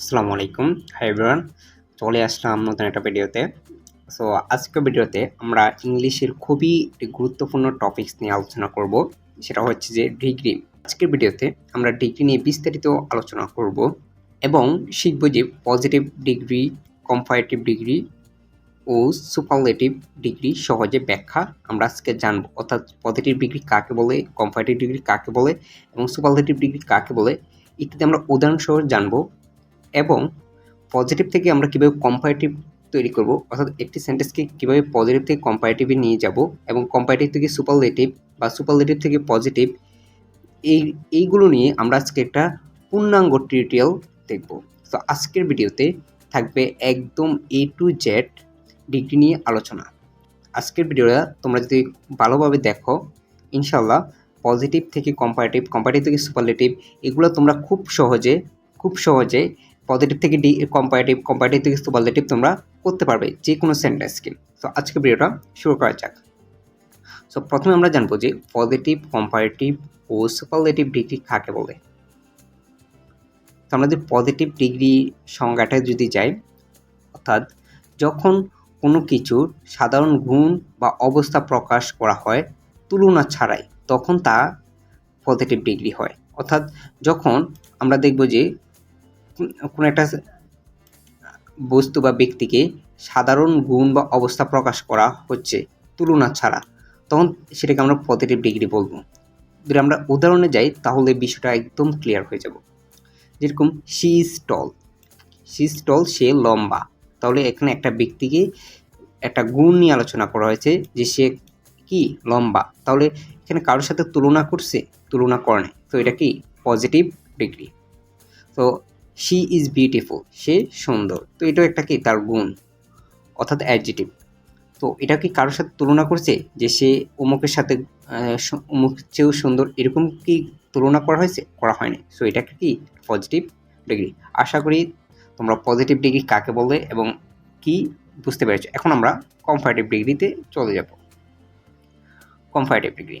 আসসালামু আলাইকুম। Hi everyone চলে আসলাম নতুন একটা ভিডিওতে। সো আজকের ভিডিওতে আমরা ইংলিশের খুবই একটি গুরুত্বপূর্ণ টপিকস নিয়ে আলোচনা করব। সেটা হচ্ছে যে ডিগ্রি আজকের ভিডিওতে আমরা ডিগ্রি নিয়ে বিস্তারিত আলোচনা করব এবং শিখব যে পজিটিভ ডিগ্রি কম্পারেটিভ ডিগ্রি ও সুপারলেটিভ ডিগ্রি সহজে ব্যাখ্যা আমরা আজকে জানব। অর্থাৎ পজিটিভ ডিগ্রি কাকে বলে কম্পারেটিভ ডিগ্রি কাকে বলে এবং সুপারলেটিভ ডিগ্রি কাকে বলে ইত্যাদি আমরা উদাহরণসহ জানব। এবং পজিটিভ থেকে আমরা কীভাবে কম্পারেটিভ তৈরি করব? অর্থাৎ একটি সেন্টেন্সকে কীভাবে পজিটিভ থেকে কম্পারেটিভে নিয়ে যাব এবং কম্পারেটিভ থেকে সুপারলেটিভ বা সুপারলেটিভ থেকে পজিটিভ এই, এইগুলো নিয়ে আমরা আজকে একটা পূর্ণাঙ্গ টিউটোরিয়াল দেখব। তো আজকের ভিডিওতে থাকবে একদম এ টু জেড ডিগ্রি নিয়ে আলোচনা। আজকের ভিডিওটা তোমরা যদি ভালোভাবে দেখো ইনশাল্লাহ পজিটিভ থেকে কম্পারেটিভ কম্পারেটিভ থেকে সুপারলেটিভ এগুলো তোমরা খুব সহজে খুব সহজে পজিটিভ থেকে ডি কম্পারেটিভ কম্পারেটিভ থেকে সুপারলেটিভ তোমরা করতে পারবে যে কোনো সেন্টেন্সকে তো আজকে ভিডিওটা শুরু করা যাক। সো প্রথমে আমরা জানব যে পজিটিভ কম্পারেটিভ ও সুপারলেটিভ ডিগ্রি কাকে বলে। তো আমরা যদি পজিটিভ ডিগ্রি সংজ্ঞাটা যদি যাই, অর্থাৎ যখন কোনো কিছুর সাধারণ গুণ বা অবস্থা প্রকাশ করা হয় তুলনা ছাড়াই, তখন তা পজিটিভ ডিগ্রি হয়। অর্থাৎ যখন আমরা দেখব যে কোনো একটা বস্তু বা ব্যক্তিকে সাধারণ গুণ বা অবস্থা প্রকাশ করা হচ্ছে তুলনা ছাড়া, তখন সেটাকে আমরা পজিটিভ ডিগ্রি বলব। যদি আমরা উদাহরণে যাই, তাহলে বিষয়টা একদম ক্লিয়ার হয়ে যাব। যেরকম she is tall she is tall সে লম্বা। তাহলে এখানে একটা ব্যক্তিকে একটা গুণ নিয়ে আলোচনা করা হয়েছে যে সে কি? লম্বা। তাহলে এখানে কারোর সাথে তুলনা করছে, তুলনা করে তো এটা কি? পজিটিভ ডিগ্রি তো শি ইজ বিউটিফুল সে সুন্দর। তো এটাও একটা কি? তার গুণ। অর্থাৎ অ্যাডজেটিভ তো এটা কি কারোর সাথে তুলনা করছে? যে সে অমুকের সাথে অমুক চেয়েও সুন্দর এরকম কি তুলনা করা হয়েছে? করা হয়নি। সো এটা কি? পজিটিভ ডিগ্রি আশা করি তোমরা পজিটিভ ডিগ্রি কাকে বলে এবং কি বুঝতে পেরেছ? এখন আমরা কম্পারেটিভ ডিগ্রিতে চলে যাব। কম্পারেটিভ ডিগ্রি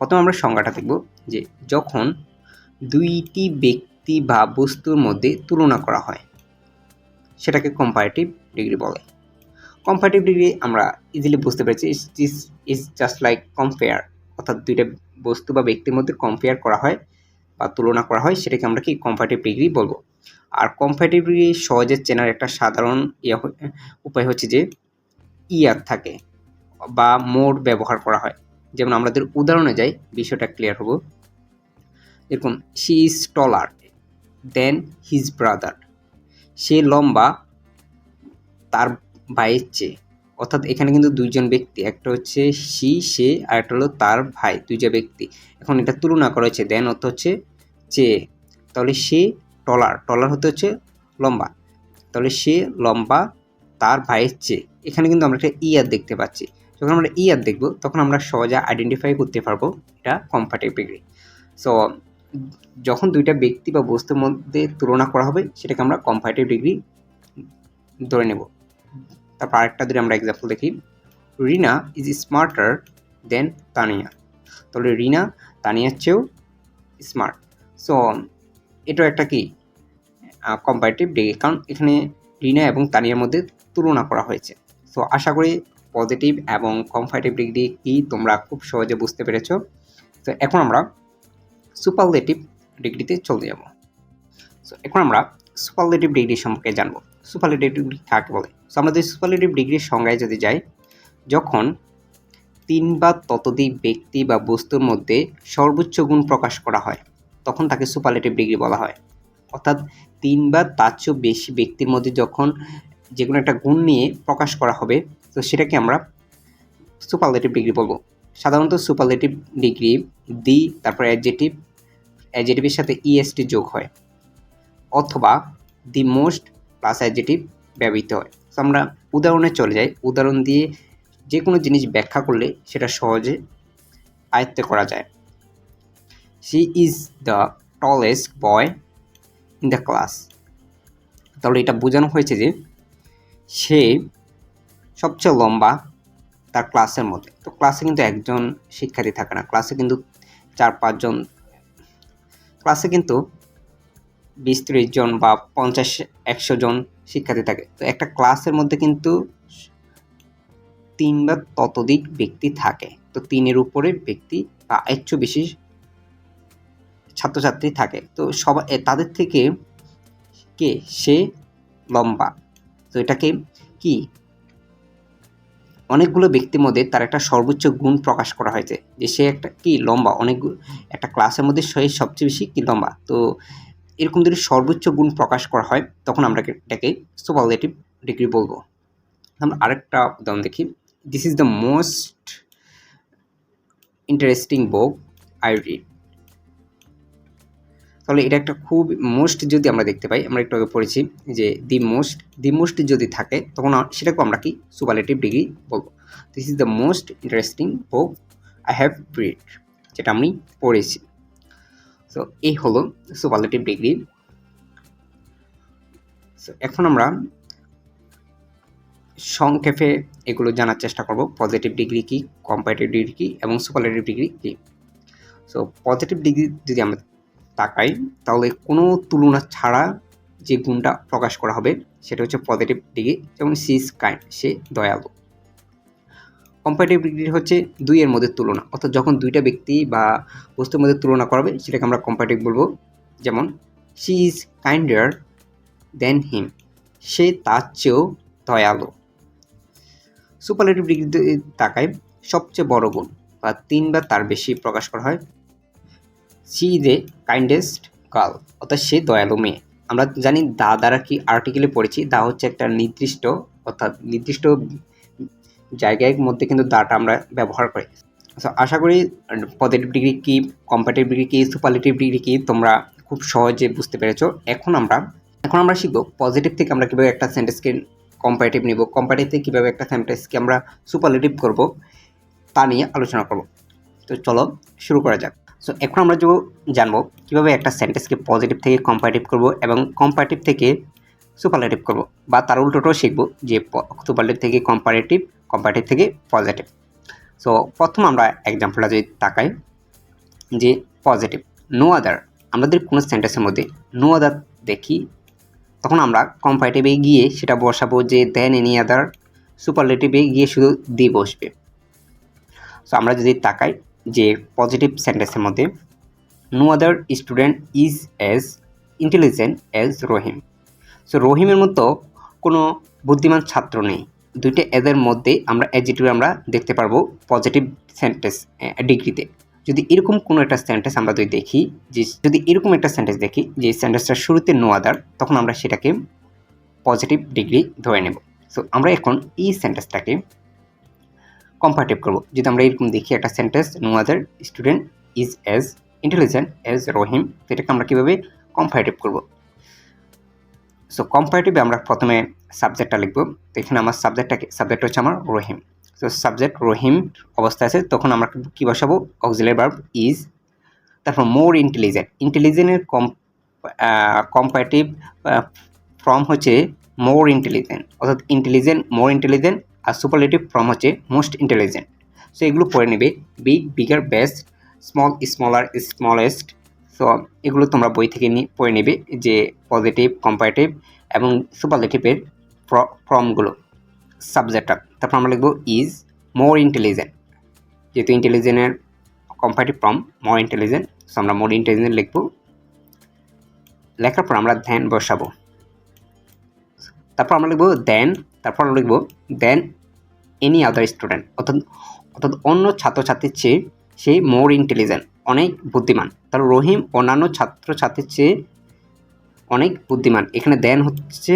প্রথমে আমরা সংজ্ঞাটা দেখব যে যখন দুইটি ব্যক্তি বা বস্তুর মধ্যে তুলনা করা হয়। সেটাকে কম্পারেটিভ ডিগ্রি বলে। কম্পারেটিভ ডিগ্রি আমরা ইজিলি বুঝতে পেরেছি is is just like compare অর্থাৎ দুইটা বস্তু বা ব্যক্তির মধ্যে কম্পেয়ার করা হয় বা তুলনা করা হয়, সেটাকে আমরা কি কম্পারেটিভ ডিগ্রি বলব? আর কম্পারেটিভ ডিগ্রি সহজে চেনার একটা সাধারণ ইয়া উপায় হচ্ছে যে ইয়ার থাকে বা মোড ব্যবহার করা হয়। যেমন আমাদের উদাহরণে যাই, বিষয়টা ক্লিয়ার হব। এরকম she is taller than his brother সে লম্বা, তার ভাইয়ের চেয়ে। অর্থাৎ এখানে কিন্তু দুইজন ব্যক্তি, একটা হচ্ছে সি সে, আর একটা হলো তার ভাই, দুইটা ব্যক্তি। এখন এটা তুলনা করা হচ্ছে দেন অর্থ হচ্ছে চেয়ে। তাহলে সে টলার টলার হতে হচ্ছে লম্বা। তাহলে সে লম্বা, তার ভাইয়ের চেয়ে। এখানে কিন্তু আমরা একটা ইয়ার দেখতে পাচ্ছি। যখন আমরা ইয়ার দেখব, তখন আমরা সহজে আইডেন্টিফাই করতে পারব এটা কম্পারেটিভ ডিগ্রি সো যখন দুইটা ব্যক্তি বা বস্তুর মধ্যে তুলনা করা হবে, সেটাকে আমরা কম্পারেটিভ ডিগ্রি ধরে নেব। তারপর আরেকটা যদি আমরা এক্সাম্পল দেখি, Rina is smarter than Tania. তাহলে রিনা তানিয়ার চেয়েও স্মার্ট সো এটাও একটা কি? কম্পারেটিভ ডিগ্রি কারণ এখানে রিনা এবং তানিয়ার মধ্যে তুলনা করা হয়েছে। সো আশা করি পজিটিভ এবং কম্পারেটিভ ডিগ্রি কি তোমরা খুব সহজে বুঝতে পেরেছ। তো এখন আমরা সুপারলেটিভ ডিগ্রিতে চলে যাব। সো এখন আমরা সুপারলেটিভ ডিগ্রি সম্পর্কে জানব। সুপারলেটিভ ডিগ্রি কাকে বলে? সো আমরা যদি সুপারলেটিভ ডিগ্রির সংজ্ঞায় যদি যাই, যখন তিন বা ততোধিক ব্যক্তি বা বস্তুর মধ্যে সর্বোচ্চ গুণ প্রকাশ করা হয়, তখন তাকে সুপারলেটিভ ডিগ্রি বলা হয়। অর্থাৎ তিন বা তার চেয়েও বেশি ব্যক্তির মধ্যে যখন যে কোনো একটা গুণ নিয়ে প্রকাশ করা হবে, তো সেটাকে আমরা সুপারলেটিভ ডিগ্রি বলব। সাধারণত সুপারলেটিভ ডিগ্রি দি তারপর অ্যাডজেটিভ অ্যাডজেটিভের সাথে ইএসটি যোগ হয়, অথবা দি মোস্ট প্লাস অ্যাডজেটিভ ব্যবহৃত হয়। তো আমরা উদাহরণে চলে যাই। উদাহরণ দিয়ে যে কোনো জিনিস ব্যাখ্যা করলে সেটা সহজে আয়ত্ত করা যায়। She is the tallest boy in the class তাহলে এটা বোঝানো হয়েছে যে সে সবচেয়ে লম্বা তার ক্লাসের মধ্যে। তো ক্লাসে কিন্তু একজন শিক্ষার্থী থাকে না। ক্লাসে কিন্তু চার পাঁচজন ক্লাসে কিন্তু বিশ, ত্রিশ জন বা পঞ্চাশ, একশো জন শিক্ষার্থী থাকে। তো একটা ক্লাসের মধ্যে কিন্তু তিন বা ততোধিক ব্যক্তি থাকে। তো তিনের উপরে ব্যক্তি বা চেয়েও বেশি ছাত্রছাত্রী থাকে। তো সবাই তাদের থেকে কে? সে লম্বা। তো এটাকে কি? অনেকগুলো ব্যক্তির মধ্যে তার একটা সর্বোচ্চ গুণ প্রকাশ করা হয়েছে। যে সে একটা কি লম্বা অনেক একটা ক্লাসের মধ্যে সে সবচেয়ে বেশি কি লম্বা? তো এরকম যদি সর্বোচ্চ গুণ প্রকাশ করা হয়, তখন আমরা এটাকে সুপারলেটিভ ডিগ্রি বলব। আমরা আরেকটা উদাহরণ দেখি। This is the most interesting book I read তাহলে এটা একটা খুব মোস্ট যদি আমরা দেখতে পাই, আমরা একটু আগে পড়েছি যে দি মোস্ট দি মোস্ট যদি থাকে, তখন সেটাকে আমরা কি? সুপারলেটিভ ডিগ্রি বলব। This is the most interesting book I have read যেটা আমি পড়েছি। সো এই হলো সুপারলেটিভ ডিগ্রি। সো এখন আমরা সংক্ষেপে এগুলো জানার চেষ্টা করব, পজিটিভ ডিগ্রি কি, কম্পারেটিভ ডিগ্রি কি, এবং সুপারলেটিভ ডিগ্রি কি। সো পজিটিভ ডিগ্রি যদি আমরা তাকাই, তাহলে কোনো তুলনা ছাড়া যে গুণটা প্রকাশ করা হবে, সেটা হচ্ছে পজিটিভ ডিগ্রি যেমন সি ইজ কাইন্ড সে দয়ালু। কম্পারেটিভ ডিগ্রি হচ্ছে দুইয়ের মধ্যে তুলনা, অর্থাৎ যখন দুইটা ব্যক্তি বা বস্তুর মধ্যে তুলনা করাবে, সেটাকে আমরা কম্পারেটিভ বলব। যেমন she is kinder than him সে তার চেয়েও দয়ালু। সুপারলেটিভ ডিগ্রি তাকায় সবচেয়ে বড় গুণ বা তিন বা তার বেশি প্রকাশ করা হয় she is a kindest girl, অর্থাৎ সে দয়ালু মেয়ে। আমরা জানি দা দ্বারা কি আর্টিকেলে পড়েছি, দা হচ্ছে একটা নির্দিষ্ট, অর্থাৎ নির্দিষ্ট জায়গার মধ্যে কিন্তু দাটা আমরা ব্যবহার করি। সো আশা করি পজিটিভ ডিগ্রি কি, কম্পারেটিভ ডিগ্রি কি, সুপারলেটিভ ডিগ্রি কি, তোমরা খুব সহজে বুঝতে পেরেছ। এখন আমরা এখন আমরা শিখব পজিটিভ থেকে আমরা কীভাবে একটা সেন্টেন্সকে কম্পারেটিভ নিব, কম্পারেটিভ থেকে কীভাবে একটা সেন্টেন্সকে আমরা সুপারলেটিভ করব, তা নিয়ে আলোচনা করব। তো চলো, শুরু করা যাক। সো এখন আমরা যে জানব কীভাবে একটা সেন্টেন্সকে পজিটিভ থেকে কম্পারেটিভ করব এবং কম্পারেটিভ থেকে সুপারলেটিভ করব বা তার উল্টোটাও শিখব যে সুপারলেটিভ থেকে কম্পারেটিভ কম্পারেটিভ থেকে পজিটিভ সো প্রথম আমরা এক্সাম্পলটা যদি তাকাই, যে পজিটিভ নো আদার আমাদের কোনো সেন্টেন্সের মধ্যে নো আদার দেখি, তখন আমরা কম্পারেটিভে গিয়ে সেটা বসাবো যে দেন এনি আদার সুপারলেটিভে গিয়ে শুধু দি বসবে। সো আমরা যদি তাকাই যে পজিটিভ সেন্টেন্সের মধ্যে no other student is as intelligent as Rahim so রহিমের মতো কোনো বুদ্ধিমান ছাত্র নেই। দুইটা এদের মধ্যে আমরা অ্যাডজেটিভ আমরা দেখতে পারব পজিটিভ সেন্টেন্স ডিগ্রিতে। যদি এরকম কোনো একটা সেন্টেন্স আমরা যদি দেখি, যে যদি এরকম একটা সেন্টেন্স দেখি, যে সেন্টেন্সটার শুরুতে নো আদার তখন আমরা সেটাকে পজিটিভ ডিগ্রি ধরে নেব। সো আমরা এখন এই সেন্টেন্সটাকে কম্পারেটিভ করব। যদি আমরা এরকম দেখি, একটা sentence no other student is as intelligent as Rahim সেটাকে আমরা কীভাবে কম্পারেটিভ করব? সো কম্পারেটিভে আমরা প্রথমে সাবজেক্টটা লিখব। তো এখানে আমার সাবজেক্টটাকে সাবজেক্ট হচ্ছে আমার রহিম তো সাবজেক্ট রহিম অবস্থা আছে, তখন আমরা কী বসাবো? অক্সিলারি ভার্ব ইজ তারপর মোর ইন্টেলিজেন্ট ইন্টেলিজেন্টের কম কম্পারেটিভ ফর্ম হচ্ছে মোর ইন্টেলিজেন্ট অর্থাৎ ইন্টেলিজেন্ট মোর ইন্টেলিজেন্ট আর সুপারলেটিভ ফর্ম হচ্ছে মোস্ট ইন্টেলিজেন্ট সো এগুলো পড়ে নেবে। Big bigger best small smaller smallest so এগুলো তোমরা বই থেকে নিয়ে পড়ে নেবে যে পজিটিভ কম্পারেটিভ এবং সুপারলেটিভের ফর্মগুলো সাবজেক্টটা তারপর আমরা লিখব ইজ মোর ইন্টেলিজেন্ট যেহেতু ইন্টেলিজেন্টের comparative form more intelligent so আমরা মোর ইন্টেলিজেন্ট লিখব। লেখার পর আমরা ধ্যান বসাবো। তারপর আমরা লিখব দেন তারপর লিখব দেন এনি আদার স্টুডেন্ট অর্থাৎ অর্থাৎ অন্য ছাত্রছাত্রীর চেয়ে সে মোর ইন্টেলিজেন্ট অনেক বুদ্ধিমান। তার রহিম অন্যান্য ছাত্রছাত্রীর চেয়ে অনেক বুদ্ধিমান। এখানে দেন হচ্ছে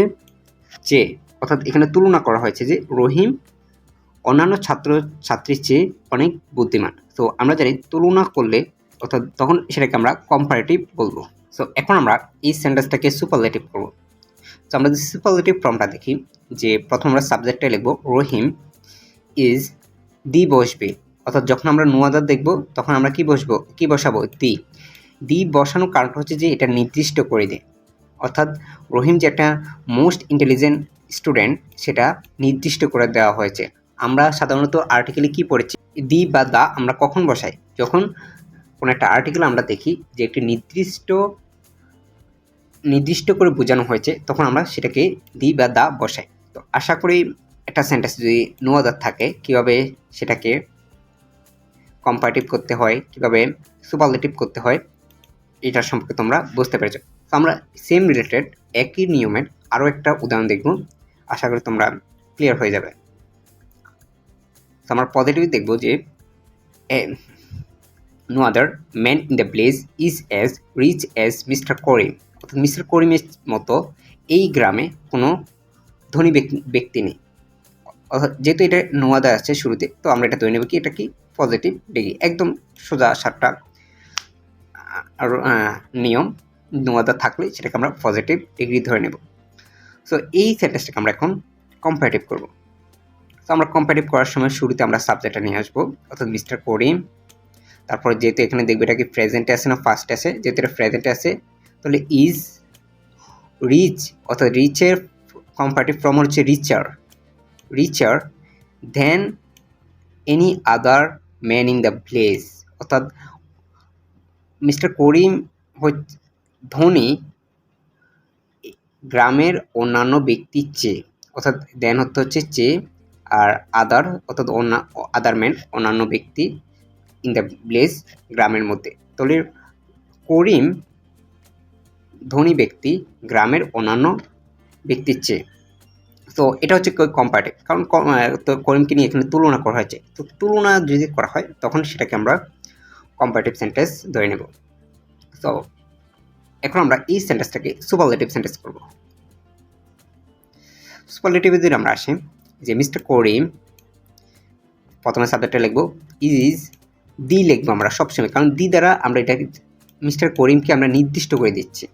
যে অর্থাৎ এখানে তুলনা করা হয়েছে যে রহিম অন্যান্য ছাত্র ছাত্রীর চেয়ে অনেক বুদ্ধিমান। তো আমরা জানি তুলনা করলে, অর্থাৎ তখন সেটাকে আমরা কম্পারেটিভ বলব। সো এখন আমরা এই সেন্টেন্সটাকে সুপারলেটিভ করব। তো আমরা যদি সুপারলেটিভ ফর্মটা দেখি যে প্রথম আমরা সাবজেক্টটা লিখব, রহিম ইজ দি বসবে। অর্থাৎ যখন আমরা নুয়াদার দেখব, তখন আমরা কি বসবো? কি বসাবো? দি। দি বসানোর কারণটা হচ্ছে যে, এটা নির্দিষ্ট করে দেয় অর্থাৎ রহিম যে একটা মোস্ট ইন্টেলিজেন্ট স্টুডেন্ট সেটা নির্দিষ্ট করে দেওয়া হয়েছে। আমরা সাধারণত আর্টিকেলে কি পড়েছি? দি বা দা আমরা কখন বসাই? যখন কোনো একটা আর্টিকেল আমরা দেখি যে একটি নির্দিষ্ট নির্দিষ্ট করে বোঝানো হয়েছে, তখন আমরা সেটাকে দি বা দা বসাই। তো আশা করি একটা সেন্টেন্স যদি নো আদার থাকে, কীভাবে সেটাকে কম্পারেটিভ করতে হয়, কীভাবে সুপারলেটিভ করতে হয়, এটার সম্পর্কে তোমরা বুঝতে পেরেছ। তো আমরা সেম রিলেটেড একই নিয়মের আরও একটা উদাহরণ দেখব। আশা করি তোমরা ক্লিয়ার হয়ে যাবে। তো আমরা পজিটিভ দেখব যে no other man in the place is as rich as mister Karim অর্থাৎ মিস্টার করিমের মতো এই গ্রামে কোনো ধনী ব্যক্তি নেই। যেহেতু এটা নোয়াদা আছে শুরুতে, তো আমরা এটা ধরে নেব কি, এটা কি পজিটিভ ডিগ্রি একদম সোজা সাতটা নিয়ম নোয়াদা থাকলে সেটাকে আমরা পজিটিভ ডিগ্রি ধরে নেব। সো এই সেন্টেন্সটাকে আমরা এখন কম্পারেটিভ করব। তো আমরা কম্পারেটিভ করার সময় শুরুতে আমরা সাবজেক্টটা নিয়ে আসব, অর্থাৎ মিস্টার করিম। তারপর যেহেতু এখানে দেখবে এটা কি প্রেজেন্টে আছে না ফার্স্ট আছে, যেহেতু এটা প্রেজেন্টে আছে, তাহলে ইজ রিচ অর্থাৎ রিচের কম্পারেটিভ ফর্ম হচ্ছে richer richer than any other man in the place অর্থাৎ মিস্টার করিম ধনী গ্রামের অন্যান্য ব্যক্তির চেয়ে, অর্থাৎ দেন হতে হচ্ছে চেয়ে আর আদার অর্থাৎ অন্য আদার ম্যান অন্যান্য ব্যক্তি ইন দ্য প্লেস গ্রামের মধ্যে। তাহলে করিম ধনী ব্যক্তি, গ্রামের অন্যান্য ব্যক্তির চেয়ে। তো এটা হচ্ছে কম্পারেটিভ কারণ তো করিমকে নিয়ে এখানে তুলনা করা হয়েছে। তো তুলনা যদি করা হয়, তখন সেটাকে আমরা কম্পারেটিভ সেন্টেন্স ধরে নেব। তো এখন আমরা এই সেন্টেন্সটাকে সুপারলেটিভ সেন্টেন্স করব। সুপারলেটিভে যদি আমরা আসি, যে মিস্টার করিম, প্রথমে সাবজেক্টটা লিখব ইজ দি লিখব আমরা সবসময়। কারণ দি দ্বারা আমরা এটা মিস্টার করিমকে আমরা নির্দিষ্ট করে দিচ্ছি।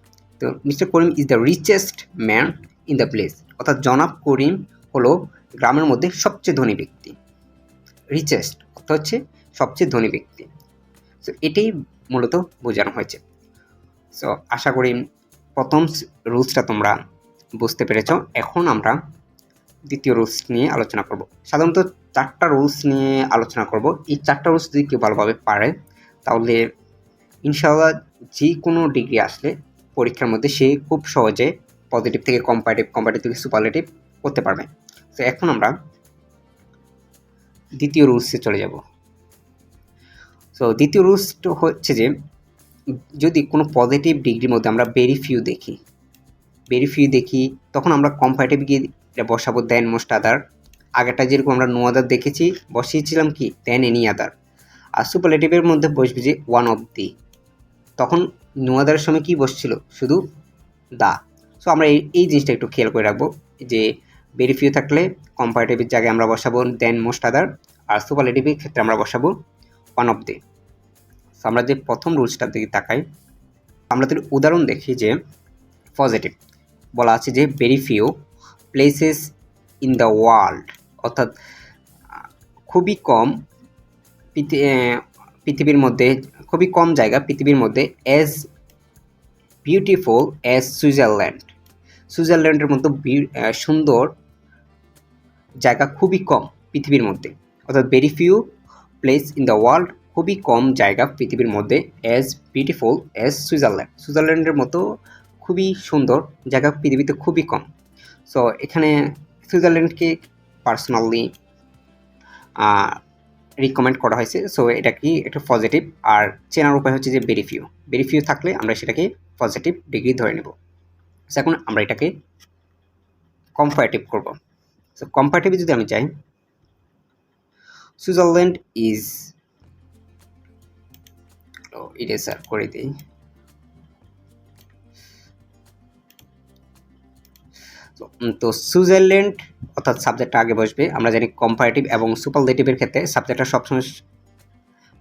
তো mister Karim is the richest man in the place অর্থাৎ জনাব করিম হলো গ্রামের মধ্যে সবচেয়ে ধনী ব্যক্তি। রিচেস্ট অর্থাৎ হচ্ছে সবচেয়ে ধনী ব্যক্তি। তো এটাই মূলত বোঝানো হয়েছে। সো আশা করি প্রথম রুলসটা তোমরা বুঝতে পেরেছ। এখন আমরা দ্বিতীয় রুলস নিয়ে আলোচনা করব। সাধারণত চারটা রুলস নিয়ে আলোচনা করব। এই চারটা রুলস যদি কেউ ভালোভাবে পারে, তাহলে ইনশাআল্লাহ যে কোনো ডিগ্রি আসলে পরীক্ষার মধ্যে সে খুব সহজে পজিটিভ থেকে কম্পারেটিভ কম্পারেটিভ থেকে সুপারলেটিভ করতে পারবে। তো এখন আমরা দ্বিতীয় রুলসে চলে যাব। সো দ্বিতীয় রুলস হচ্ছে যে, যদি কোনো পজিটিভ ডিগ্রির মধ্যে আমরা ভেরি ফিউ দেখি ভেরি ফিউ দেখি, তখন আমরা কম্পারেটিভ গিয়ে বসাবো দেন মোস্ট আদার আগেরটা যেরকম আমরা নো আদার দেখেছি, বসিয়েছিলাম কি? দেন এনি আদার আর সুপারলেটিভের মধ্যে বসবে যে ওয়ান অফ দি তখন নো আদারের সময় কি বসছিল? শুধু দা সো আমরা এই এই জিনিসটা একটু খেয়াল করে রাখব যে ভেরি ফিউ থাকলে কম্পারেটিভের জায়গায় আমরা বসাবো দেন মোস্ট আদার আর সুপারলেটিভের ক্ষেত্রে আমরা বসাবো ওয়ান অফ দি সো আমরা যে প্রথম রুলসটার দিকে তাকাই, আমরা যদি উদাহরণ দেখি যে পজিটিভ বলা আছে যে very few places in the world অর্থাৎ খুবই কম পৃথিবীর মধ্যে, খুবই কম জায়গা পৃথিবীর মধ্যে অ্যাজ বিউটিফুল অ্যাজ সুইজারল্যান্ড সুইজারল্যান্ডের মতো সুন্দর জায়গা খুবই কম পৃথিবীর মধ্যে। অর্থাৎ very few place in the world খুবই কম জায়গা পৃথিবীর মধ্যে অ্যাজ বিউটিফুল অ্যাজ সুইজারল্যান্ড। সুইজারল্যান্ডের মতো খুবই সুন্দর জায়গা পৃথিবীতে খুবই কম। সো এখানে সুইজারল্যান্ডকে পার্সোনালি রিকমেন্ড করা হয়েছে। সো এটা কি? একটা পজিটিভ আর চেনার উপায় হচ্ছে যে ভেরিফিউ ভেরিফিউ থাকলে আমরা সেটাকে পজিটিভ ডিগ্রি ধরে নেব। এখন আমরা এটাকে কম্পারেটিভ করব। সো কম্পারেটিভ যদি আমি চাই সুইজারল্যান্ড ইজ ইরেজার করে দিই। তো সুইজারল্যান্ড অর্থাৎ সাবজেক্টটা আগে বসবে। আমরা জানি কম্পারেটিভ এবং সুপারলেটিভের ক্ষেত্রে সাবজেক্টটা সবসময়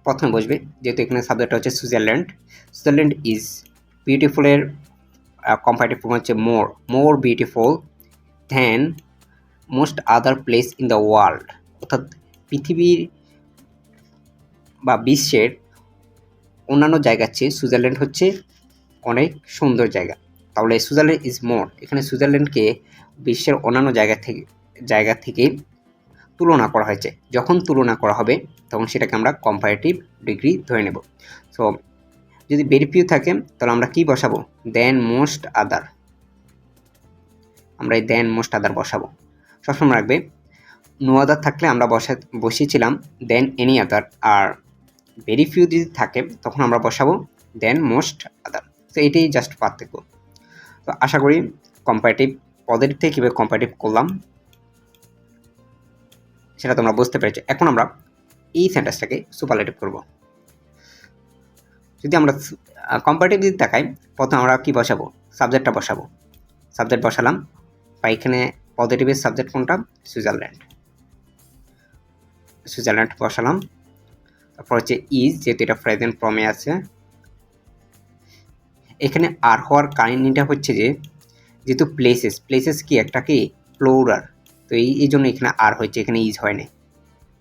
প্রথমে বসবে। যেহেতু এখানে সাবজেক্টটা হচ্ছে সুইজারল্যান্ড সুইজারল্যান্ড ইজ বিউটিফুলের কম্পারেটিভ ফর্ম হচ্ছে more more beautiful than most other place in the world অর্থাৎ পৃথিবীর বা বিশ্বের অন্যান্য জায়গার চেয়ে সুইজারল্যান্ড হচ্ছে অনেক সুন্দর জায়গা। তাহলে সুইজারল্যান্ড ইজ মোর এখানে সুইজারল্যান্ডকে বিশ্বের অন্যান্য জায়গা থেকে জায়গা থেকে তুলনা করা হয়েছে। যখন তুলনা করা হবে, তখন সেটাকে আমরা কম্পারেটিভ ডিগ্রি ধরে নেব। সো যদি ভেরি ফিউ থাকে, তাহলে আমরা কি বসাবো? দেন মোস্ট আদার আমরা এই দেন মোস্ট আদার বসাবো। সবসময় রাখবে নো আদার থাকলে আমরা বসা বসিয়েছিলাম দেন এনি আদার আর ভেরি ফিউ যদি থাকে, তখন আমরা বসাবো দেন মোস্ট আদার তো এটাই জাস্ট পার্থক্য। তো আশা করি কম্পারেটিভ পদের থেকে কীভাবে কম্পারেটিভ করলাম, সেটা তোমরা বুঝতে পেরেছ। এখন আমরা এই সেন্টেন্সটাকে সুপারলেটিভ করব। যদি আমরা কম্পারেটিভ যদি দেখাই প্রথমে আমরা কি বসাবো? সাবজেক্টটা বসাবো। সাবজেক্ট বসালাম, বা এখানে পজিটিভের সাবজেক্ট কোনটা? সুইজারল্যান্ড সুইজারল্যান্ড বসালাম। তারপর হচ্ছে ইজ যেহেতু এটা প্রেজেন্ট ফর্মে আছে। এখানে আর হওয়ার কাহিনিটা হচ্ছে যে, যেহেতু প্লেসেস প্লেসেস কি একটা কি? প্লোরার তো এই এই জন্য এখানে আর হয়েছে, এখানে ইজ হয় না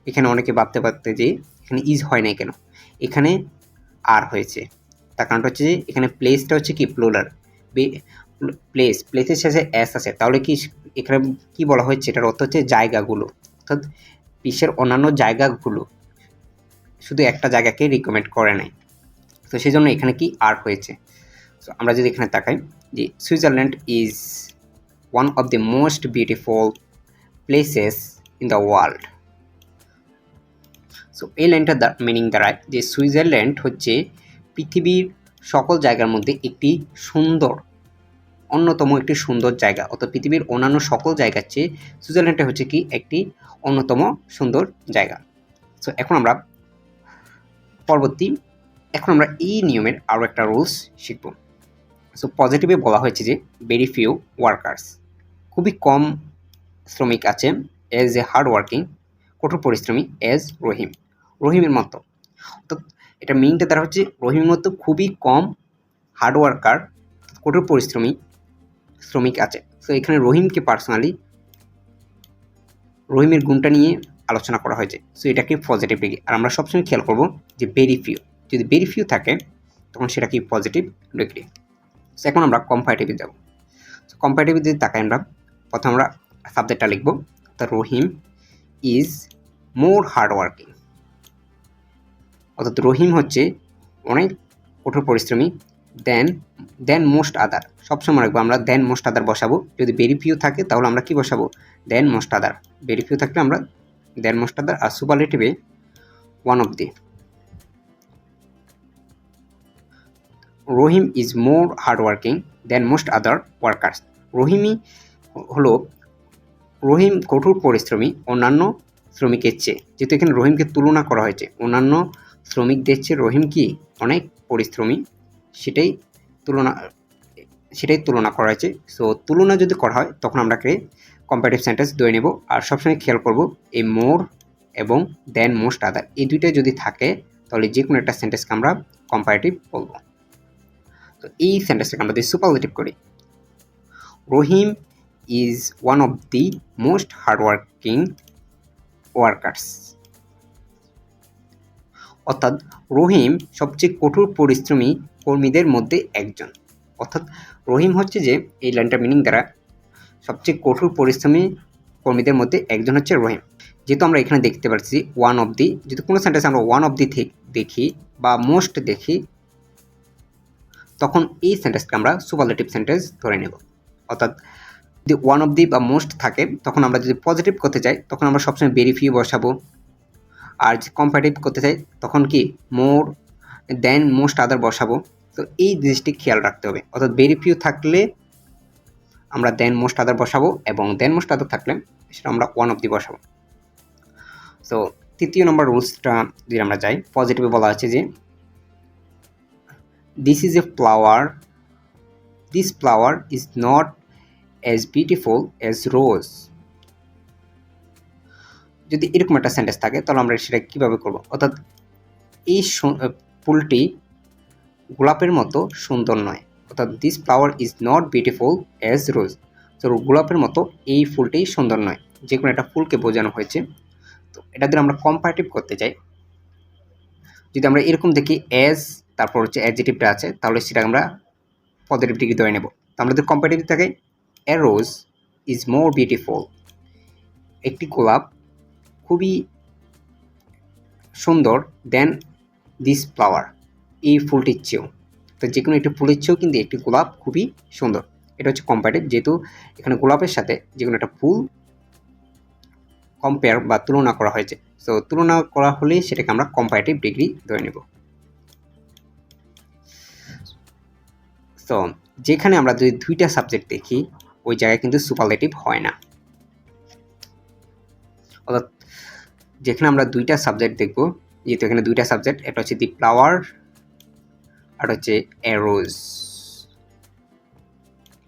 এখানে অনেকে ভাবতে পারতে যে, এখানে ইজ হয় না কেন? এখানে আর হয়েছে। তার কারণটা হচ্ছে যে, এখানে প্লেসটা হচ্ছে কি? প্লোরার প্লেস প্লেসের শেষে অ্যাস আছে। তাহলে কি এখানে কি বলা হচ্ছে এটার অর্থ হচ্ছে জায়গাগুলো। অর্থাৎ বিশ্বের অন্যান্য জায়গাগুলো। শুধু একটা জায়গাকে রিকমেন্ড করে নাই। তো সেই জন্য এখানে কি আর হয়েছে? তো আমরা যদি এখানে তাকাই, যে Switzerland is one of the most beautiful places in the world so এই লাইনটা মিনিং দাঁড়ায় যে সুইজারল্যান্ড হচ্ছে পৃথিবীর সকল জায়গার মধ্যে একটি সুন্দর, অন্যতম একটি সুন্দর জায়গা। অর্থাৎ পৃথিবীর অন্যান্য সকল জায়গার চেয়ে সুইজারল্যান্ডটা হচ্ছে কি? একটি অন্যতম সুন্দর জায়গা। সো এখন আমরা পরবর্তী এখন আমরা এই নিয়মের আরও একটা রুলস শিখব। সো পজিটিভে বলা হয়েছে যে ভেরি ফিউ ওয়ার্কার্স খুবই কম শ্রমিক আছে এজ এ হার্ড ওয়ার্কিং কঠোর পরিশ্রমী এজ রহিম। রহিমের মতো। তো এটা মিনিংটা দ্বারা হচ্ছে রহিমের মতো খুবই কম হার্ডওয়ার্কার কঠোর পরিশ্রমী, শ্রমিক আছে। সো এখানে রহিমকে পার্সোনালি রহিমের গুণটা নিয়ে আলোচনা করা হয়েছে। সো এটাকে পজিটিভ ডিগ্রি আর আমরা সবসময় খেয়াল করব যে ভেরি ফিউ যদি ভেরি ফিউ থাকে, তখন সেটা কি পজিটিভ ডিগ্রি সো এখন আমরা কম্পারেটিভে যাব। সো কম্পারেটিভ যদি তাকাই আমরা, প্রথমে আমরা সাবজেক্টটা লিখব তা Rahim is more hard working অর্থাৎ রহিম হচ্ছে অনেক কঠোর পরিশ্রমী দেন দেন মোস্ট আদার সবসময় রাখব আমরা দেন মোস্ট আদার বসাবো। যদি বেরিফিউ থাকে তাহলে আমরা কি বসাবো? দেন মোস্ট আদার বেরিফিউ থাকলে আমরা দেন মোস্ট আদার আর সুপারলেটিভে one of the Rahim is more hard working than most other workers রহিমই হলো, রহিম কঠোর পরিশ্রমী অন্যান্য শ্রমিকের চেয়ে। যেহেতু এখানে রহিমকে তুলনা করা হয়েছে, অন্যান্য শ্রমিকদের চেয়ে রহিম কি অনেক পরিশ্রমী, সেটাই তুলনা সেটাই তুলনা করা হয়েছে। সো তুলনা যদি করা হয়, তখন আমরাকে কম্পারেটিভ সেন্টেন্স ধরে নেব আর সবসময় খেয়াল করব এই মোর এবং দেন মোস্ট আদার এই দুইটা যদি থাকে, তাহলে যে কোনো একটা সেন্টেন্সকে আমরা কম্পারেটিভ বলব। তো এই সেন্টেন্সটাকে আমরা যদি সুপারলেটিভ করি, Rahim is one of the most hardworking workers অর্থাৎ রহিম সবচেয়ে কঠোর পরিশ্রমী কর্মীদের মধ্যে একজন। অর্থাৎ রহিম হচ্ছে যে, এই লাইনটার মিনিং দ্বারা সবচেয়ে কঠোর পরিশ্রমী কর্মীদের মধ্যে একজন হচ্ছে রহিম। যেহেতু আমরা এখানে দেখতে পাচ্ছি ওয়ান অফ দি যদি কোনো সেন্টেন্স আমরা ওয়ান অফ দি দেখি বা মোস্ট দেখি, তখন এই সেন্টেন্সকে আমরা সুপারলেটিভ সেন্টেন্স ধরে নেব। অর্থাৎ যদি ওয়ান অফ দি বা মোস্ট থাকে, তখন আমরা যদি পজিটিভ করতে চাই, তখন আমরা সবসময় ভেরিফিউ বসাবো। আর কম্পারেটিভ করতে চাই, তখন কি মোর দেন মোস্ট আদার বসাবো? তো এই জিনিসটি খেয়াল রাখতে হবে। অর্থাৎ ভেরিফিউ থাকলে আমরা দেন মোস্ট আদার বসাবো এবং দেন মোস্ট আদার থাকলে সেটা আমরা ওয়ান অফ দি বসাবো। তো তৃতীয় নম্বর রুলসটা যদি আমরা যাই পজিটিভে বলা আছে যে this is a flower this flower is not as beautiful as rose যদি এরকম একটা সেন্টেন্স থাকে, তাহলে আমরা সেটা কীভাবে করব? অর্থাৎ এই ফুলটি গোলাপের মতো সুন্দর নয়। অর্থাৎ this flower is not beautiful as rose তো গোলাপের মতো এই ফুলটি সুন্দর নয়। যে কোনো একটা ফুলকে বোঝানো হয়েছে। তো এটা দিয়ে আমরা কম্পারেটিভ করতে চাই যদি আমরা এরকম দেখি অ্যাজ তারপর হচ্ছে অ্যাডজেটিভটা আছে, তাহলে সেটা আমরা পজিটিভ ডিগ্রি ধরে নেব। তো আমরা যদি কম্পারেটিভ থাকে এ রোজ ইজ মোর বিউটিফুল একটি গোলাপ খুবই সুন্দর দেন দিস ফ্লাওয়ার এই ফুলটির চেয়েও। তো যে কোনো একটি ফুলের চেয়েও কিন্তু একটি গোলাপ খুবই সুন্দর। এটা হচ্ছে কম্পারেটিভ যেহেতু এখানে গোলাপের সাথে যে কোনো একটা ফুল কম্পেয়ার বা তুলনা করা হয়েছে। সো তুলনা করা হলে সেটাকে আমরা কম্পারেটিভ ডিগ্রি ধরে নেব। তো যেখানে আমরা যদি দুইটা সাবজেক্ট দেখি, ওই জায়গায় কিন্তু সুপারলেটিভ হয় না। অর্থাৎ যেখানে আমরা দুইটা সাবজেক্ট দেখব, যেহেতু এখানে দুইটা সাবজেক্ট একটা হচ্ছে দি ফ্লাওয়ার আর হচ্ছে অ্যারোজ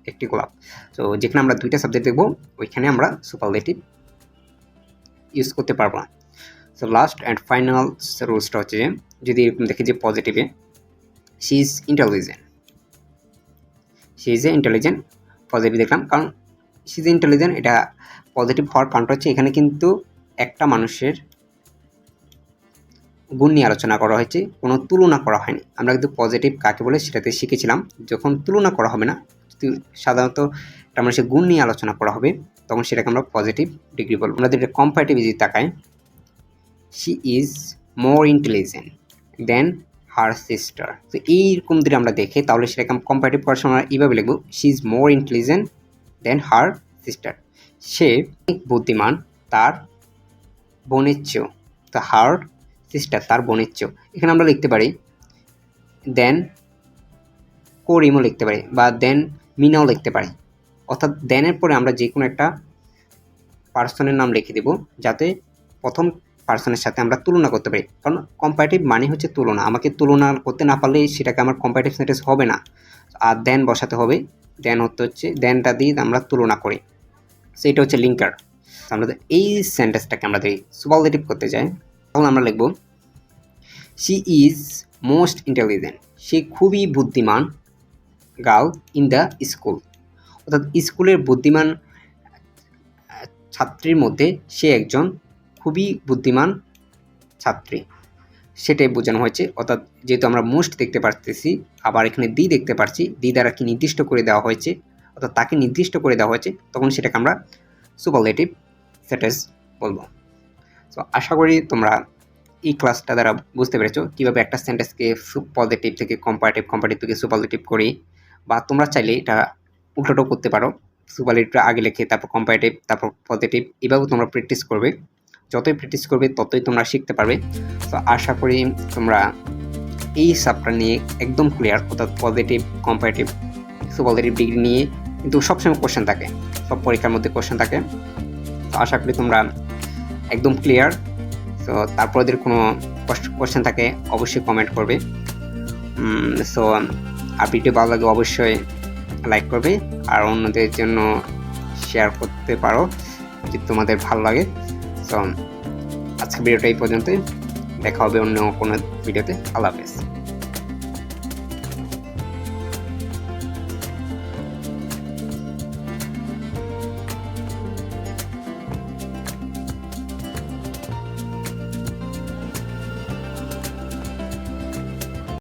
একটি গোলাপ। তো যেখানে আমরা দুইটা সাবজেক্ট দেখব, ওইখানে আমরা সুপারলেটিভ ইউজ করতে পারব না। সো লাস্ট অ্যান্ড ফাইনাল রুলসটা হচ্ছে যে, যদি এরকম দেখি যে পজিটিভে she is intelligent she is a intelligent positive দেখলাম, কারণ শি ইজ ইন্টেলিজেন্ট এটা পজিটিভ হওয়ার কারণটা হচ্ছে এখানে কিন্তু একটা মানুষের গুণ নিয়ে আলোচনা করা হয়েছে, কোনো তুলনা করা হয়নি। আমরা কিন্তু পজিটিভ কাকে বলে সেটাতে শিখেছিলাম, যখন তুলনা করা হবে না সাধারণত একটা মানুষের গুণ নিয়ে আলোচনা করা হবে, তখন সেটাকে আমরা পজিটিভ ডিগ্রি বলব। আমরা যদি কম্পারেটিভ যদি তাকাই she is more intelligent than her sister তো এইরকম যদি আমরা দেখি, তাহলে সেটাকে কম্পারেটিভ করার সময় আমরা এইভাবে লিখব she is more intelligent than her sister সে বুদ্ধিমান, তার বোনের চেয়েও তো হার সিস্টার তার বোনের চেয়েও এখানে আমরা লিখতে পারি দেন করিমও লিখতে পারি, বা দেন মিনাও লিখতে পারি। অর্থাৎ দেনের পরে আমরা যে কোনো একটা পার্সনের নাম লিখে দেব, যাতে প্রথম পার্সনের সাথে আমরা তুলনা করতে পারি। কারণ কম্পারেটিভ মানে হচ্ছে তুলনা। আমাকে তুলনা করতে না পারলে সেটাকে আমার কম্পারেটিভ সেন্টেন্স হবে না। আর দেন বসাতে হবে দেন হতে হচ্ছে দেনটা দিয়ে আমরা তুলনা করি। সেটা হচ্ছে লিঙ্কার আমরা এই সেন্টেন্সটাকে আমরা যদি সুপারলেটিভ করতে যাই তখন আমরা লিখব শি ইজ মোস্ট ইন্টেলিজেন্ট সে খুবই বুদ্ধিমান গার্ল ইন দ্য স্কুল অর্থাৎ স্কুলের বুদ্ধিমান ছাত্রীর মধ্যে সে একজন খুবই বুদ্ধিমান ছাত্রী। সেটাই বোঝানো হয়েছে। অর্থাৎ যেহেতু আমরা মোস্ট দেখতে পারতেছি, আবার এখানে দি দেখতে পারছি দি দ্বারা কি নির্দিষ্ট করে দেওয়া হয়েছে? অর্থাৎ তাকে নির্দিষ্ট করে দেওয়া হয়েছে, তখন সেটাকে আমরা সুপারলেটিভ সেটেস বলব। তো আশা করি তোমরা এই ক্লাসটা দ্বারা বুঝতে পেরেছ কীভাবে একটা সেন্টেন্সকে পজিটিভ থেকে কম্পারেটিভ কম্পারেটিভ থেকে সুপারলেটিভ করি। বা তোমরা চাইলে এটা উল্টোটাও করতে পারো। সুপারলেটিভটা আগে লিখে তারপর কম্পারেটিভ তারপর পজিটিভ এভাবেও তোমরা প্র্যাকটিস করবে। যতই প্র্যাকটিস করবে, ততই তোমরা শিখতে পারবে। তো আশা করি তোমরা এই সাবটা নিয়ে একদম ক্লিয়ার অর্থাৎ পজিটিভ কম্পারেটিভ সুপারলেটিভ ডিগ্রি নিয়ে কিন্তু সবসময় কোশ্চেন থাকে। সব পরীক্ষার মধ্যে কোশ্চেন থাকে। তো আশা করি তোমরা একদম ক্লিয়ার তো তারপর যদি কোনো কোশ্চেন থাকে, অবশ্যই কমেন্ট করবে। সো আর ভিডিও ভালো লাগে অবশ্যই লাইক করবে, আর অন্যদের জন্য শেয়ার করতে পারো, যদি তোমাদের ভালো লাগে। তো আজকে ভিডিওটা এই পর্যন্তই। দেখা হবে অন্য কোনো ভিডিওতে আল্লাহ হাফেজ।